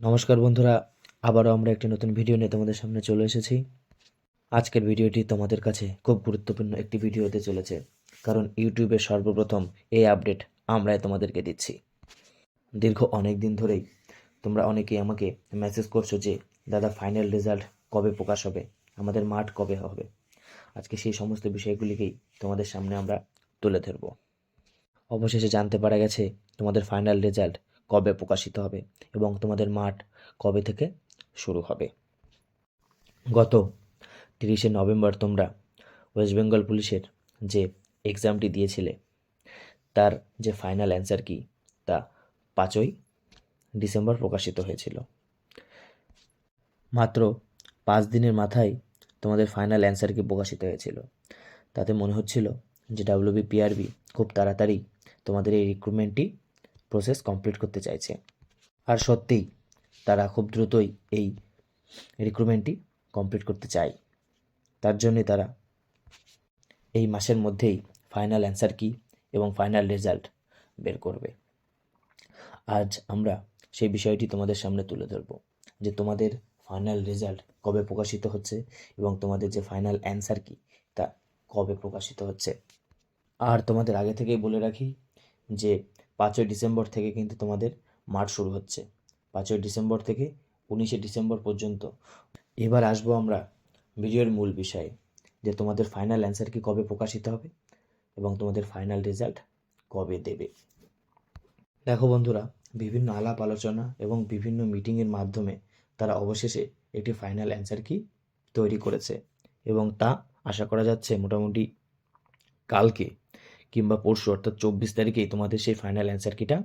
নমস্কার বন্ধুরা, আবারও আমরা একটি নতুন ভিডিও নিয়ে তোমাদের সামনে চলে এসেছি। আজকের ভিডিওটি তোমাদের কাছে খুব গুরুত্বপূর্ণ একটি ভিডিও হতে চলেছে, কারণ ইউটিউবে সর্বপ্রথম এই আপডেট আমরাই তোমাদেরকে দিচ্ছি। দীর্ঘ অনেক দিন ধরেই তোমরা অনেকেই আমাকে মেসেজ করছ যে, দাদা ফাইনাল রেজাল্ট কবে প্রকাশ হবে? আমাদের মাঠ কবে হবে? আজকে সেই সমস্ত বিষয়গুলিকেই তোমাদের সামনে আমরা তুলে ধরব। অবশেষে জানতে পারা গেছে, তোমাদের ফাইনাল রেজাল্ট কবে প্রকাশিত হবে এবং তোমাদের মাঠ কবে থেকে শুরু হবে? গত তিরিশে নভেম্বর তোমরা ওয়েস্ট বেঙ্গল পুলিশের যে এক্সামটি দিয়েছিলে, তার যে ফাইনাল অ্যান্সার কি, তা পাঁচই ডিসেম্বর প্রকাশিত হয়েছিল। মাত্র পাঁচ দিনের মাথায় তোমাদের ফাইনাল অ্যান্সার কি প্রকাশিত হয়েছিল। তাতে মনে হচ্ছিল যে ডাব্লিউবি পিআরবি খুব তাড়াতাড়ি তোমাদের এই রিক্রুটমেন্টটি প্রসেস কমপ্লিট করতে চাইছে। আর সত্যিই তারা খুব দ্রুতই এই রিক্রুটমেন্টটি কমপ্লিট করতে চায়। তার জন্যই তারা এই মাসের মধ্যেই ফাইনাল অ্যান্সার কি এবং ফাইনাল রেজাল্ট বের করবে। আজ আমরা সেই বিষয়টি তোমাদের সামনে তুলে ধরব যে তোমাদের ফাইনাল রেজাল্ট কবে প্রকাশিত হচ্ছে এবং তোমাদের যে ফাইনাল অ্যান্সার কি তা কবে প্রকাশিত হচ্ছে। আর তোমাদের আগে থেকেই বলে রাখি যে পাঁচই ডিসেম্বর থেকে কিন্তু তোমাদের মাঠ শুরু হচ্ছে। পাঁচই ডিসেম্বর থেকে উনিশে ডিসেম্বর পর্যন্ত। এবার আসব আমরা ভিডিওর মূল বিষয়ে, যে তোমাদের ফাইনাল অ্যান্সার কি কবে প্রকাশিত হবে এবং তোমাদের ফাইনাল রেজাল্ট কবে দেবে। দেখো বন্ধুরা, বিভিন্ন আলাপ আলোচনা এবং বিভিন্ন মিটিংয়ের মাধ্যমে তারা অবশেষে একটি ফাইনাল অ্যান্সার কি তৈরি করেছে এবং তা আশা করা যাচ্ছে মোটামুটি কালকে কিংবা পরশু, অর্থাৎ চব্বিশ তারিখেই তোমাদের সেই ফাইনাল অ্যান্সার কিটা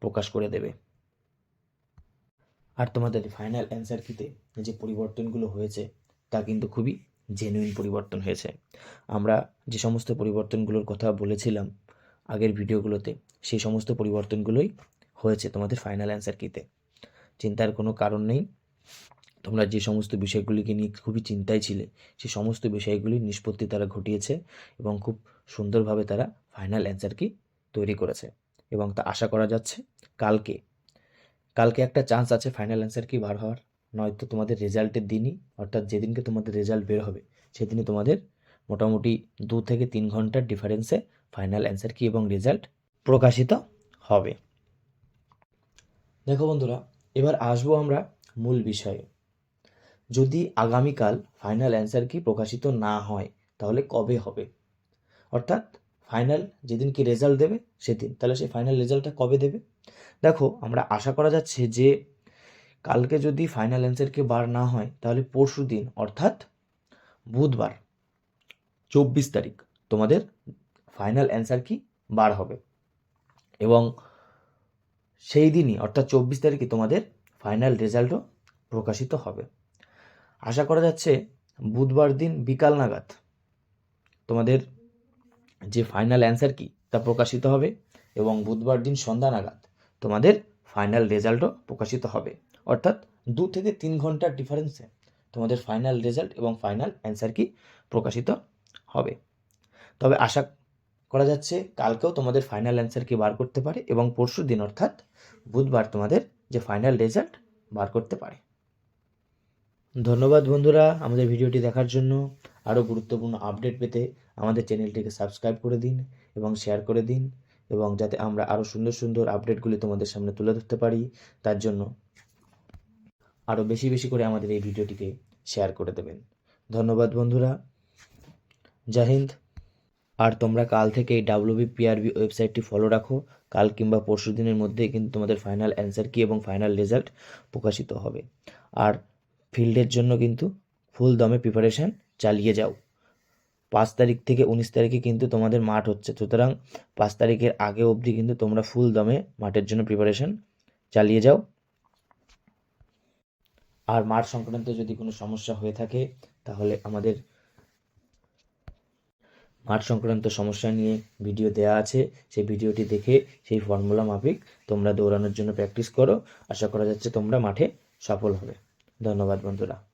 প্রকাশ করে দেবে। আর তোমাদের ফাইনাল অ্যান্সার কিতে যে পরিবর্তনগুলো হয়েছে, তা কিন্তু খুবই জেনুইন পরিবর্তন হয়েছে। আমরা যে সমস্ত পরিবর্তনগুলোর কথা বলেছিলাম আগের ভিডিওগুলোতে, সেই সমস্ত পরিবর্তনগুলোই হয়েছে তোমাদের ফাইনাল অ্যান্সার কিতে চিন্তার কোনো কারণ নেই। তোমরা যে সমস্ত বিষয়গুলিকে নিয়ে খুবই চিন্তায় ছিলে, সে সমস্ত বিষয়গুলির নিষ্পত্তি তারা ঘটিয়েছে এবং খুব সুন্দরভাবে তারা ফাইনাল অ্যান্সার কি তৈরি করেছে। এবং তা আশা করা যাচ্ছে কালকে কালকে একটা চান্স আছে ফাইনাল অ্যান্সার কি বার হওয়ার। নয়তো তোমাদের রেজাল্টের দিনই, অর্থাৎ যেদিনকে তোমাদের রেজাল্ট বের হবে, সেদিনই তোমাদের মোটামুটি দু থেকে তিন ঘণ্টার ডিফারেন্সে ফাইনাল অ্যান্সার কি এবং রেজাল্ট প্রকাশিত হবে। দেখো বন্ধুরা, এবার আসব আমরা মূল বিষয়ে। যদি আগামীকাল ফাইনাল অ্যান্সার কি প্রকাশিত না হয়, তাহলে কবে হবে? অর্থাৎ ফাইনাল যেদিন কি রেজাল্ট দেবে, সেদিন। তাহলে সেই ফাইনাল রেজাল্টটা কবে দেবে? দেখো, আমরা আশা করা যাচ্ছে যে কালকে যদি ফাইনাল অ্যান্সার কি বার না হয়, তাহলে পরশু দিন, অর্থাৎ বুধবার, চব্বিশ তারিখ, তোমাদের ফাইনাল অ্যান্সার কি বার হবে। এবং সেই দিনই, অর্থাৎ চব্বিশ তারিখে তোমাদের ফাইনাল রেজাল্টও প্রকাশিত হবে। আশা করা যাচ্ছে বুধবার দিন বিকাল নাগাদ তোমাদের যে ফাইনাল অ্যান্সার কি তা প্রকাশিত হবে এবং বুধবার দিন সন্ধ্যা নাগাদ তোমাদের ফাইনাল রেজাল্টও প্রকাশিত হবে। অর্থাৎ দু থেকে তিন ঘণ্টার ডিফারেন্সে তোমাদের ফাইনাল রেজাল্ট এবং ফাইনাল অ্যান্সার কি প্রকাশিত হবে। তবে আশা করা যাচ্ছে কালকেও তোমাদের ফাইনাল অ্যান্সার কি বার করতে পারে এবং পরশু দিন অর্থাৎ বুধবার তোমাদের যে ফাইনাল রেজাল্ট বার করতে পারে। ধন্যবাদ বন্ধুরা আমাদের ভিডিওটি দেখার জন্য। আরও গুরুত্বপূর্ণ আপডেট পেতে আমাদের চ্যানেলটিকে সাবস্ক্রাইব করে দিন এবং শেয়ার করে দিন এবং যাতে আমরা আরও সুন্দর সুন্দর আপডেটগুলি তোমাদের সামনে তুলে ধরতে পারি, তার জন্য আরও বেশি বেশি করে আমাদের এই ভিডিওটিকে শেয়ার করে দেবেন। ধন্যবাদ বন্ধুরা। জয় হিন্দ। আর তোমরা কাল থেকে এই ডাব্লিউবি পিআরবি ওয়েবসাইটটি ফলো রাখো। কাল কিংবা পরশু দিনের মধ্যেই কিন্তু তোমাদের ফাইনাল অ্যান্সার কি এবং ফাইনাল রেজাল্ট প্রকাশিত হবে। আর ফিল্ডের জন্য কিন্তু ফুল দমে প্রিপারেশান চালিয়ে যাও। পাঁচ তারিখ থেকে উনিশ তারিখে কিন্তু তোমাদের মাঠ হচ্ছে। সুতরাং পাঁচ তারিখের আগে অবধি কিন্তু তোমরা ফুল দমে মাঠের জন্য প্রিপারেশান চালিয়ে যাও। আর মাঠ সংক্রান্ত যদি কোনো সমস্যা হয়ে থাকে, তাহলে আমাদের মাঠ সংক্রান্ত সমস্যা নিয়ে ভিডিও দেওয়া আছে। সেই ভিডিওটি দেখে সেই ফর্মুলা মাফিক তোমরা দৌড়ানোর জন্য প্র্যাকটিস করো। আশা করা যাচ্ছে তোমরা মাঠে সফল হবে। ধন্যবাদ বন্ধুরা।